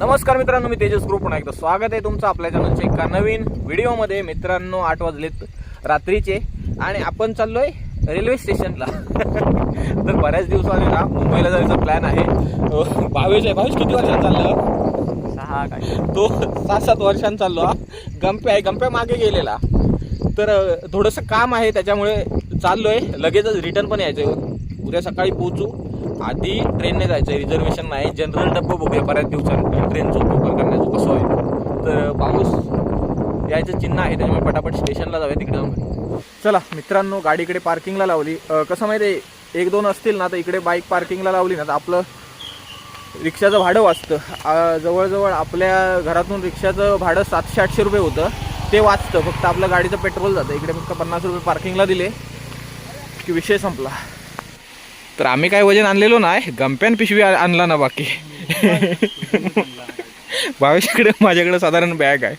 नमस्कार मित्रांनो मी तेजस ग्रुप. पुन्हा एकदा स्वागत आहे तुमचं आपल्या चॅनलच्या एका नवीन व्हिडिओमध्ये. मित्रांनो आठ वाजलेत रात्रीचे आणि आपण चाललोय रेल्वे स्टेशनला तर बऱ्याच दिवसांनी ना मुंबईला जायचा प्लॅन आहे. भावेश आहे. भावेश किती वर्षांत चाललं? सहा काय? तो सात सात वर्षांत चाललो हा. गंप्या आहे गंप्या मागे गेलेला. तर थोडंसं काम आहे त्याच्यामुळे चाललोय. लगेचच रिटर्न पण यायचं उद्या सकाळी पोहोचू. आधी ट्रेनने जायचं रिझर्वेशन नाही. जनरल डब्बा बघूया बऱ्याच दिवसांनी ट्रेनचं उपयोग करण्याचं कसं होईल. तर पाऊस यायचं चिन्ह आहे त्यामुळे पटापट स्टेशनला जाऊया तिकडे जाऊन चला मित्रांनो गाडी इकडे पार्किंगला लावली. कसं माहिती आहे एक दोन असतील ना तर इकडे बाईक पार्किंगला लावली ना तर आपलं रिक्षाचं भाडं वाचतं. जवळजवळ आपल्या घरातून रिक्षाचं भाडं सातशे आठशे रुपये होतं. ते वाचतं. फक्त आपलं गाडीचं पेट्रोल जातं. इकडे फक्त पन्नास रुपये पार्किंगला दिले की विषय संपला. तर आम्ही काय वजन आणलेलो नाही गंप्यान पिशवी आणला ना बाकी. भावेशकडे माझ्याकडे साधारण बॅग आहे.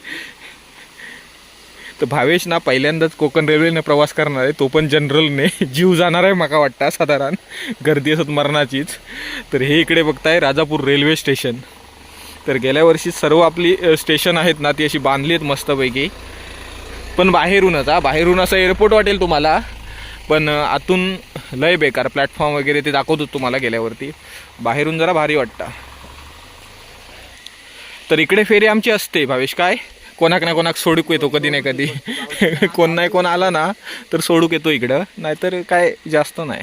तर भावेश ना पहिल्यांदाच कोकण रेल्वेने प्रवास करणार आहे तो पण जनरलने जीव जाणार आहे माका वाटतं साधारण. गर्दी असत मरणाचीच. तर हे इकडे बघताय राजापूर रेल्वे स्टेशन तर गेल्या वर्षी सर्व आपली स्टेशन आहेत ना ती अशी बांधली आहेत मस्तपैकी. पण बाहेरूनच हा बाहेरून असं एअरपोर्ट वाटेल तुम्हाला. पण आतून लय बेकार प्लॅटफॉर्म वगैरे ते दाखवतो तुम्हाला गेल्यावरती. बाहेरून जरा भारी वाटतं. तर इकडे फेरी आमची असते भावेश. काय? कोणाक ना कोणाक सोडूक येतो कधी नाही कधी. कोण नाही कोण आला ना तर सोडूक येतो इकडं. नाहीतर काय जास्त नाही.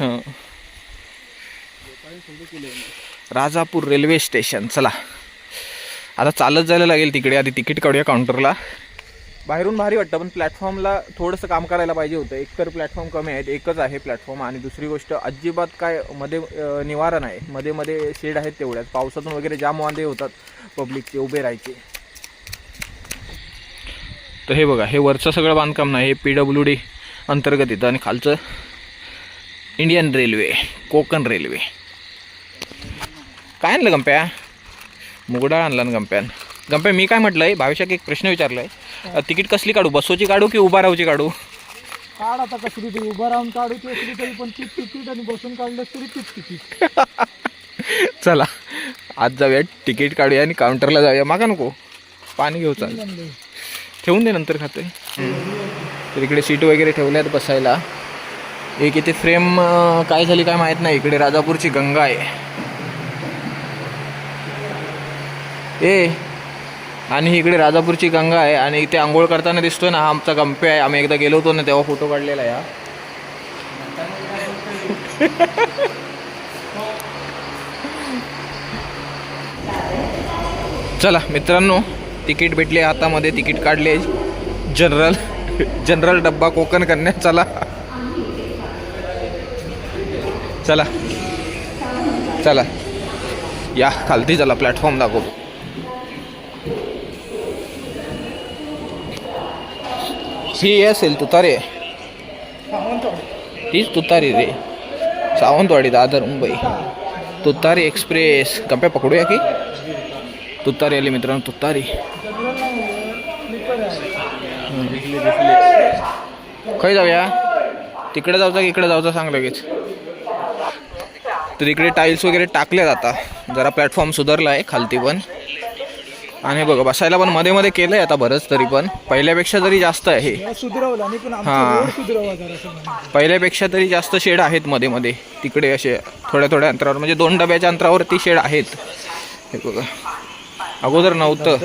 हां. राजापूर रेल्वे स्टेशन चला. आता चालत जायला लागेल तिकडे. आधी तिकीट काढूया काउंटरला बाहेरून भारी वाटतं पण प्लॅटफॉर्मला थोडंसं काम करायला पाहिजे होतं. एकतर प्लॅटफॉर्म कमी आहेत एकच आहे प्लॅटफॉर्म आणि दुसरी गोष्ट अजिबात काय मध्ये निवारण आहे मध्ये मध्ये शेड आहेत तेवढ्यात पावसातून वगैरे जाम वांदे होतात पब्लिकचे उभे राहायचे. तर हे बघा हे वरचं सगळं बांधकाम नाही हे पी डब्ल्यू डी अंतर्गत येतं. आणि खालचं इंडियन रेल्वे कोकण रेल्वे काय आणलं गंप्या? मुगडा आणला ना गंप्यान? गंप्या मी काय म्हटलंय भावेशाक एक प्रश्न विचारलाय. अ, तिकीट कसली काढू? बसोची काढू की उभा राहूची काढू? काढ आता कसली तरी उभं राहून काढू ते असली तरी पण तीच तिकीट आणि बसून काढलं तरी तीच तिकीट. चला आज जाऊया तिकीट काढूया आणि काउंटरला जाऊया. मागा नको पाणी घेऊ चाल. ठेवून दे नंतर खाते. तर इकडे सीट वगैरे ठेवल्यात बसायला. एक इथे फ्रेम काय झाली काय माहीत नाही. इकडे राजापूरची गंगा आहे. ए आणि इकडे राजापूरची गंगा आहे आणि इथे आंघोळ करताना दिसतोय ना हा आमचा गंपे आहे. आम्ही एकदा गेलो होतो ना तेव्हा फोटो काढलेला आहे हा. चला मित्रांनो तिकीट भेटले हातामध्ये तिकीट काढले. जनरल जनरल डब्बा कोकण करण्यात चला. चला. चला. या खालती चला प्लॅटफॉर्म दाखवतो. ही असेल तुतारे तीच तुतारी रे सावंतवाडी दादर मुंबई तुतारी एक्सप्रेस गप्प्या पकडूया की तुतारी आली मित्रांनो तुतारी खय जाऊया तिकडे जाऊचा की इकडे जाऊचा सांग लगेच तर इकडे टाईल्स वगैरे टाकले जाता जरा प्लॅटफॉर्म सुधारला आहे खालती पण आणि बघा बसायला पण मध्ये मध्ये केलं आहे आता बरंच तरी पण. पहिल्यापेक्षा तरी जास्त आहे हा. पहिल्यापेक्षा तरी जास्त शेड आहेत मध्ये मध्ये. तिकडे असे थोड्या थोड्या अंतरावर म्हणजे दोन डब्याच्या अंतरावरती शेड आहेत. हे बघा. अगोदर नव्हतं.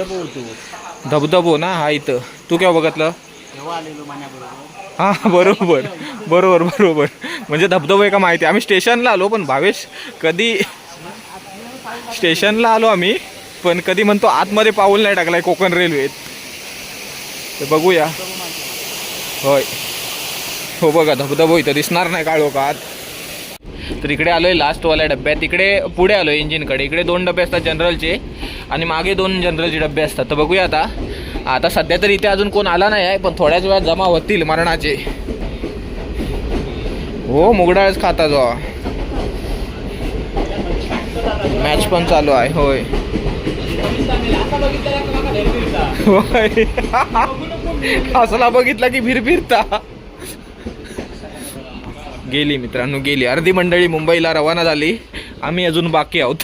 धबधबो ना हा इथं. तू केव्हा बघितलं? हा बरोबर. बरोबर बरोबर. म्हणजे धबधबो आहे का माहिती. आम्ही स्टेशनला आलो पण भावेश कधी स्टेशनला आलो आम्ही. पण कधी म्हणतो आतमध्ये पाऊल नाही टाकलाय कोकण रेल्वेत. तर बघूया. होय. हो बघा धबधबो इथं दिसणार नाही काळो का आत तर इकडे आलोय लास्टवाल्या डब्यात. तिकडे पुढे आलोय इंजिनकडे इकडे दोन डबे असतात जनरलचे आणि मागे दोन जनरलचे डबे असतात. तर बघूया आता. आता सध्या तर इथे अजून कोण आला नाही आहे पण थोड्याच वेळात जमा होतील मरणाचे. हो मुगडाळच खाता जो. मॅच पण चालू आहे होय होय. असला बघितला की भिरभिरता फिरता गेली मित्रांनो गेली. अर्धी मंडळी मुंबईला रवाना झाली. आम्ही अजून बाकी आहोत.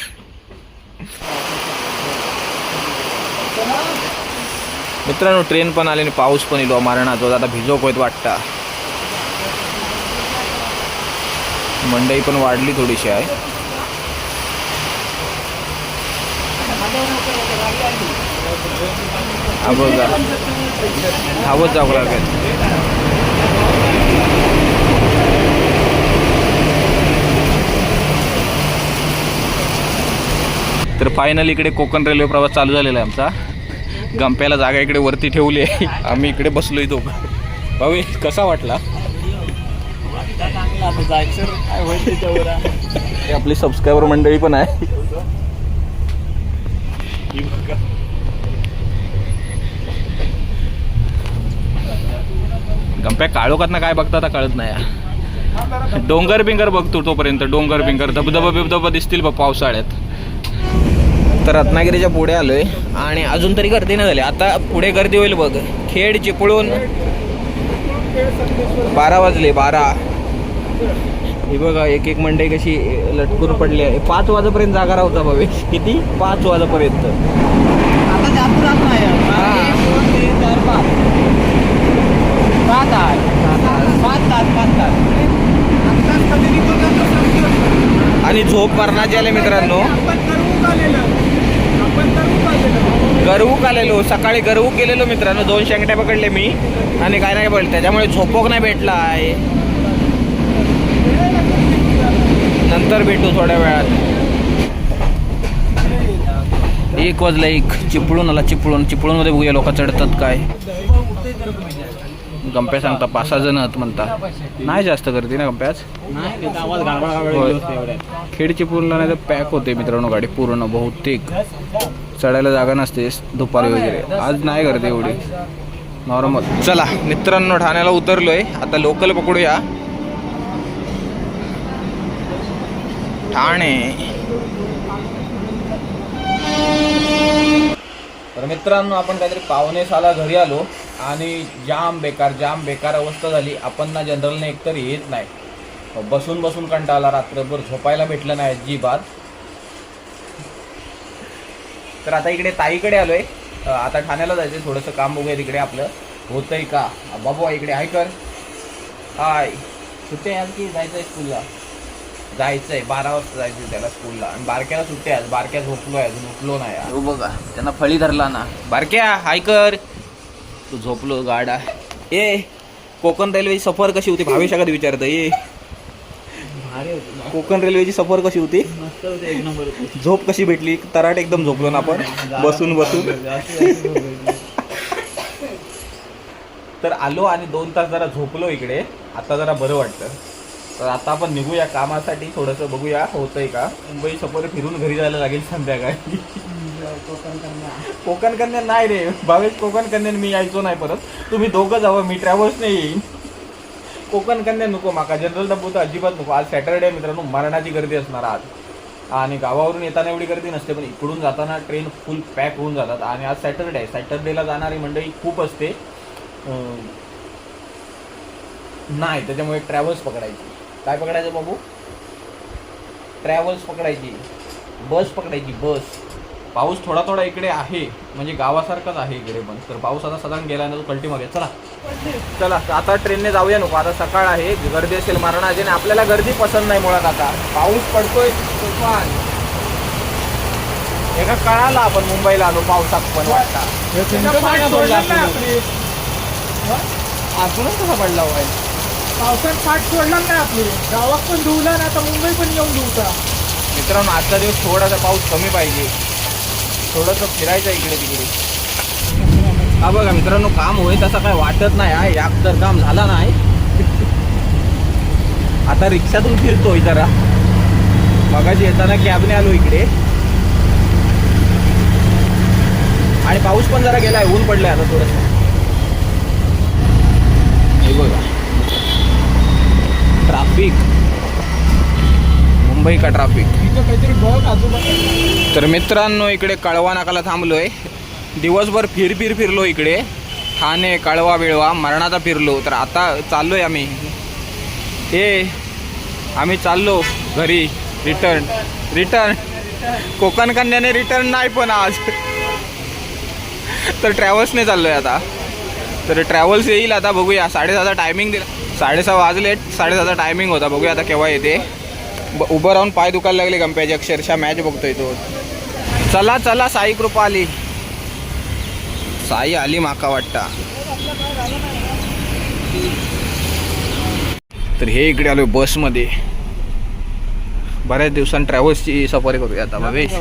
मित्रांनो ट्रेन पण आली आणि पाऊस पण येतो. मारणा तो आता भिजोक होत वाटता. मंडई पण वाढली थोडीशी आहे. हा बघा धावत जावं लागेल. तर फायनल इकडे कोकण रेल्वे प्रवास चालू झालेला आहे आमचा. गंप्याला जागा इकडे वरती ठेवली आहे. आम्ही इकडे बसलोय दोघं. भाऊ कसा वाटला? आपली सबस्क्रायबर मंडळी पण आहे. गंप्या काळोखात ना काय बघता आता कळत नाही डोंगर बिंगर बघतो तोपर्यंत डोंगर बिंगर धबधबा बिबधबा दिसतील बा पावसाळ्यात. तर रत्नागिरीच्या पुढे आलोय आणि अजून तरी गर्दी नाही झाली. आता पुढे गर्दी होईल बघ. खेड चिपळून बारा वाजले बारा. हे बघा एक एक मंडई कशी लटकून पडली आहे. पाच वाजेपर्यंत जागा राहता भावेश किती? पाच वाजेपर्यंत. आणि झोप मरणाची आले मित्रांनो. ठरवून आलेलं. सकाळी गरवूक गेलेलो मित्रांनो. दोन शेंगट्या पकडले मी. आणि काय नाही पडलं त्याच्यामुळे झोपोक नाही भेटला आहे नंतर भेटू थोड्या वेळात. एक वाजला एक. चिपळून आला चिपळून चिपळून मध्ये बघूया लोक चढतात काय. गंप्या सांगता पाच सहा जण आहेत म्हणता. नाही जास्त गर्दी ना गंप्याच. खेड चिपळूणला नाही तर पॅक होते मित्रांनो गाडी पूर्ण बहुतेक. चढायला जागा नसते दुपारी वगैरे. आज नाही गर्दी एवढी. नॉर्मल चला मित्रांनो ठाण्याला उतरलोय. आता लोकल पकडूया. ठाणे. तर मित्रांनो आपण काहीतरी पावणे साला घरी आलो आणि जाम बेकार जाम बेकार अवस्था झाली. आपण ना जनरलने एकतर येत नाही. बसून बसून कंटाळला रात्रभर झोपायला भेटलं नाही अजिबात. तर आता इकडे ताईकडे आलोय. आता ठाण्याला जायचंय थोडंसं काम बघूया तिकडे आपलं. होतंय का? बाबा इकडे हाय कर. हाय. सुट्टे आज की जायचंय स्कूलला जायचंय. बारा वाजता जायचंय त्याला स्कूलला आणि बारक्याला सुट्टे आज बारक्या झोपलोय अजून उठलो नाही आज. हो बघा त्यांना फळी धरला ना. बारक्या हाय कर. तू झोपलो गाडा. ए कोकण रेल्वेची सफर कशी होती? भावेशा कधी विचारतं ए भारी होतं कोकण रेल्वेची सफर कशी होती? मस्त होतं एक नंबर होतं. झोप कशी भेटली? तराट एकदम झोपलो ना आपण. बसून बसून. जास्त जास्त झोपायचं. तर आलो आणि दोन तास जरा झोपलो इकडे. आता जरा बरं वाटतं. तर आता आपण निघूया कामासाठी थोडंसं बघूया होतंय का? मुंबई सफर फिरून घरी जायला लागेल संध्याकाळी. कोकण कन्या. नाही रे. भावेश कोकण कन्यान मी यायचो नाही परत. तुम्ही दोघं जावं मी ट्रॅव्हल्स नाही येईन. कोकण कन्या नको माका जनरल डब्बू तर अजिबात नको. आज सॅटरडे मित्रांनो मरणाची गर्दी असणार आज. आणि गावावरून येताना एवढी गर्दी नसते पण इकडून जाताना ट्रेन फुल पॅक होऊन जातात. आणि आज सॅटरडे आहे. सॅटरडेला जाणारी मंडळी खूप असते. नाही त्याच्यामुळे ट्रॅव्हल्स पकडायची. काय पकडायचं बाबू? ट्रॅव्हल्स पकडायची. बस पकडायची बस. पाऊस थोडा थोडा इकडे आहे. म्हणजे गावासारखाच आहे इकडे पण. तर पाऊस आता सगळ्यात गेला ना तो कल्टी मागे. चला. चला आता ट्रेनने जाऊया नको. आता सकाळ आहे. गर्दी असेल मरणाची आणि आपल्याला गर्दी पसंत नाही मुळात आता. पाऊस पडतोय. तुफान. एका कळाला आपण मुंबईला आलो पावसात पण वाटता. हे. अजूनच कसा पडला होय पावसात पाठ सोडला नाही आपली? गावात पण धुवला ना आता मुंबई पण येऊन धुवता मित्रांनो आजचा दिवस थोडासा पाऊस कमी पाहिजे. थोडंसं फिरायचं इकडे तिकडे. हा बघा मित्रांनो काम होईल तसं काय वाटत नाही हा. याक तर काम झाला नाही. आता रिक्षातून फिरतोय जरा. मगाशी येताना कॅबने आलो इकडे. आणि पाऊस पण जरा गेलाय ऊन पडलंय आता थोडस. हे बघा. ट्राफिक. मुंबई का ट्राफिक. तर मित्रांनो इकडे कळवा नाकाला थांबलोय. दिवसभर फिर फिर फिरलो इकडे. ठाणे कळवा बिळवा मरणाचा फिरलो. तर आता चाललोय आम्ही. ए आम्ही चाललो घरी. रिटर्न रिटर्न कोकण कन्याने रिटर्न नाही पण आज. तर ट्रॅव्हल्सने चाललोय आता. तर ट्रॅव्हल्स येईल आता बघूया. साडेसहाचा टायमिंग दिला. साडेसहा वाजले साडेसहाचा टायमिंग होता बघूया आता केव्हा येते. ब- उभं राहून पाय दुखायला लागले गंप्याची अक्षरशः मॅच बघतोय तो. चला चला साई कृपा आली साई आली माका वाटता. तर हे इकडे आलो बसमध्ये बऱ्याच दिवसांनी ट्रॅव्हल्सची सफारी करूया आता भवेश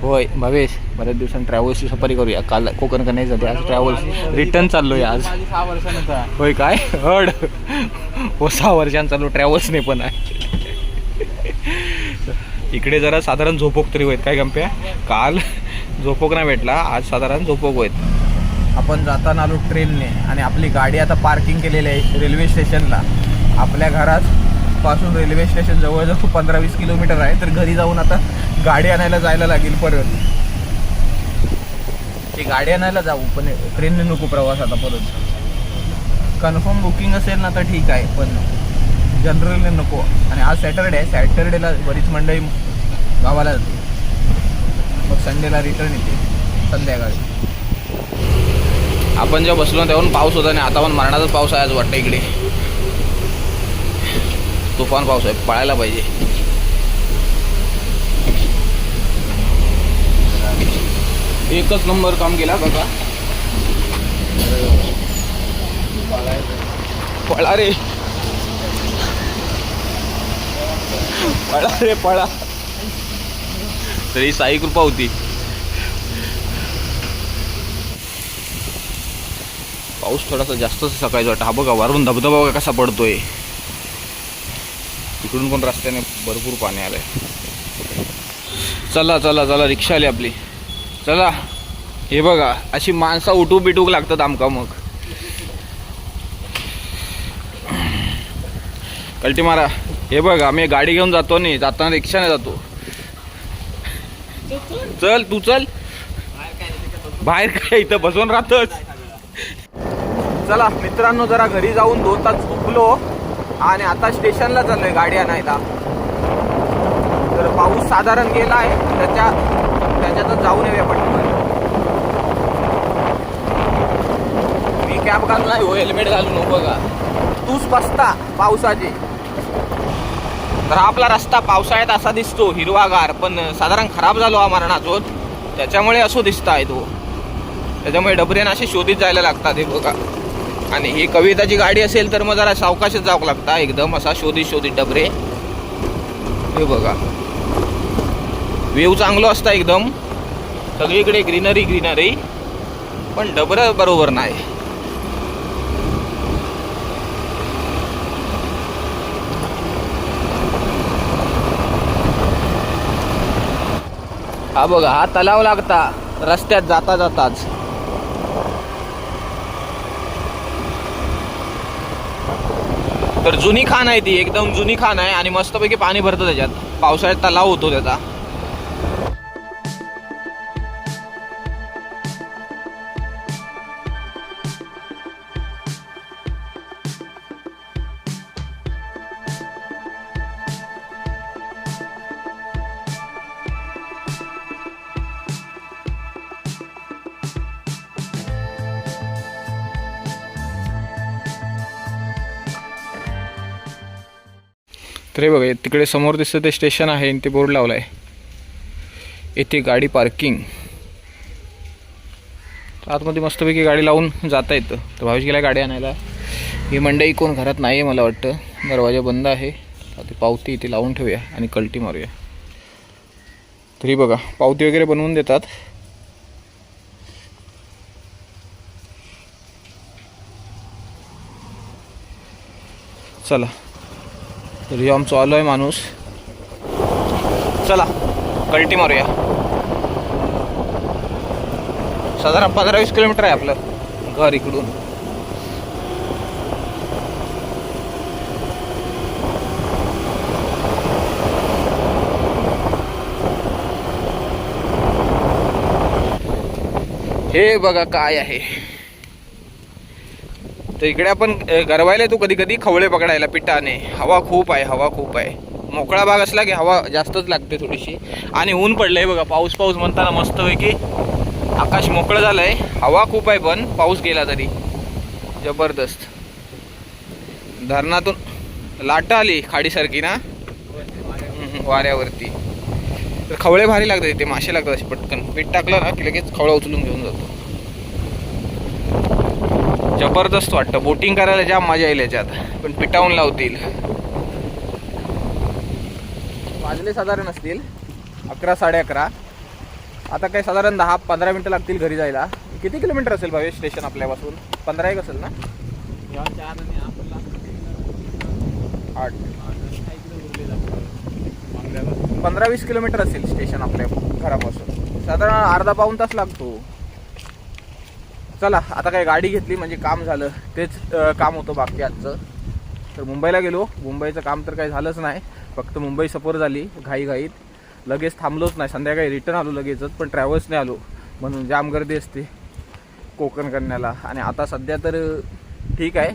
होय भवेश बऱ्याच दिवसांनी ट्रॅव्हल्सची सफारी करूया. काल कोकण कन्याच जाते आज ट्रॅव्हल्स रिटर्न चाललोय आज. होय काय? हड. हो सहा वर्षांचा चालू ट्रॅव्हल्सने पण आहे. इकडे जरा साधारण झोपोक तरी होत काय गंप्या? काल झोपोक नाही भेटला आज साधारण झोपोक होत आपण जाताना आलो ट्रेनने आणि आपली गाडी आता पार्किंग केलेली आहे रेल्वे स्टेशनला आपल्या घरात पासून रेल्वे स्टेशन जवळजवळ पंधरा वीस किलोमीटर आहे. तर घरी जाऊन आता गाडी आणायला जायला लागेल परत. ते गाडी आणायला जाऊ पण ट्रेनने नको प्रवास आता परत. कन्फर्म बुकिंग असेल ना तर ठीक आहे पण जनरलने नको. आणि आज सॅटरडे आहे सॅटरडेला बरीच मंडळी गावाला जाते मग संडेला रिटर्न येते संध्याकाळी. आपण जेव्हा बसलो तेव्हा पाऊस होता आणि आता पण मरणाचाच पाऊस आहे आज वाटतं इकडे. तुफान पाऊस आहे पळायला पाहिजे. एकच नंबर काम केला काका. पळा रे. पळा रे पळा. तरी साई कृपा होती. पाऊस थोडासा जास्तच सकाळी वाटतं हा बघा वरून धबधबा कसा पडतोय. तिकडून पण रस्त्याने भरपूर पाणी आलंय. चला चला चला रिक्षा आली आपली. चला हे बघा अशी माणसं उठू बिटूक लागतात आमका मग. कल्टी मारा. हे बघ आम्ही गाडी घेऊन जातो नाही जाताना रिक्षाने जातो. चल तू चल. बाहेर काय इथं बसून राहतच चला मित्रांनो जरा घरी जाऊन दोन तास झोपलो. आणि आता स्टेशनला चाललोय गाडी आणायला तर पाऊस साधारण गेला आहे त्याच्या त्याच्यातच जाऊन येऊया पटकन. मी कॅब घालून नाही हो हेल्मेट घालून नको का? तूच बसता पावसाची. तर हा आपला रस्ता पावसाळ्यात असा दिसतो हिरवागार पण साधारण खराब झालो हा मरणाचोत त्याच्यामुळे असो दिसत आहे तो. त्याच्यामुळे डबऱ्यानं असे शोधित जायला लागतात हे बघा. आणि ही कविताची गाडी असेल तर मग जरा सावकाशच जावं लागता एकदम असा शोधित शोधित डबरे. हे बघा. व्ह्यू चांगलो असता एकदम. सगळीकडे ग्रीनरी ग्रीनरी. पण डबरं बरोबर नाही. हा बघा हा तलाव लागता. रस्त्यात जाता जाताच. तर जुनी खाण आहे ती एकदम जुनी खाण आहे आणि मस्तपैकी पाणी भरतं त्याच्यात. पावसाळ्यात तलाव होतो त्याचा. हे बघा तिकडे समोर दिसतं ते स्टेशन आहे आणि ते बोर्ड लावलं आहे येथे गाडी पार्किंग. आतमध्ये मस्तपैकी गाडी लावून जाता येतं. तर भावेश गेला गाडी आणायला. ही मंडई कोण घरात नाही आहे मला वाटतं. दरवाजा बंद आहे. आता पावती इथे लावून ठेवूया आणि कल्टी मारूया. तरी बघा पावती वगैरे बनवून देतात. चला. तर हे आमचं आलो आहे माणूस. चला कल्टी मारूया. साधारण पंधरा वीस किलोमीटर आहे आपलं घर इकडून. हे बघा काय आहे. तर इकडे आपण गरवायला येतो कधी कधी खवळे पकडायला पिठाने. हवा खूप आहे हवा खूप आहे. मोकळा भाग असला की हवा जास्तच लागते थोडीशी. आणि ऊन पडलंय बघा पाऊस पाऊस म्हणताना मस्तपैकी आकाश मोकळं झालंय. हवा खूप आहे पण पाऊस गेला तरी. जबरदस्त. धरणातून लाट आली खाडीसारखी ना? वाऱ्यावरती. तर खवळे भारी लागतात इथे मासे लागतात असे पटकन. पीठ टाकलं ना की लगेच खवळा उचलून घेऊन जातो. जबरदस्त वाटतं. बोटिंग करायला जाम मजा येईल याच्यात. पण पिटावून लावतील. वाजले साधारण असतील अकरा साडे अकरा. आता काही साधारण दहा पंधरा मिनटं लागतील घरी जायला. किती किलोमीटर असेल भावे स्टेशन आपल्यापासून? पंधरा एक असेल ना? आठ. जातात पंधरा वीस किलोमीटर असेल स्टेशन आपल्या घरापासून. साधारण अर्धा पाऊण तास लागतो. चला आता काय गाडी घेतली म्हणजे काम झालं तेच काम होतं बाकी आजचं. तर मुंबईला गेलो मुंबईचं काम तर काही झालंच नाही फक्त मुंबई सफर झाली घाईघाईत. लगेच थांबलोच नाही संध्याकाळी रिटर्न आलो लगेचच पण ट्रॅव्हल्सने आलो म्हणून जाम गर्दी असते कोकण करण्याला आणि आता सध्या तर ठीक आहे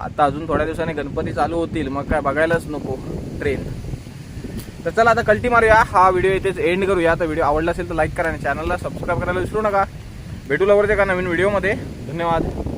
आता अजून थोड्या दिवसाने गणपती चालू होतील मग काय बघायलाच नको ट्रेन तर चला आता कल्टी मारूया हा व्हिडिओ इथेच एंड करूया. तर व्हिडिओ आवडला असेल तर लाईक करा आणि चॅनलला सबस्क्राईब करायला विसरू नका. भेटू लवकरच का नवीन व्हिडिओमध्ये. धन्यवाद.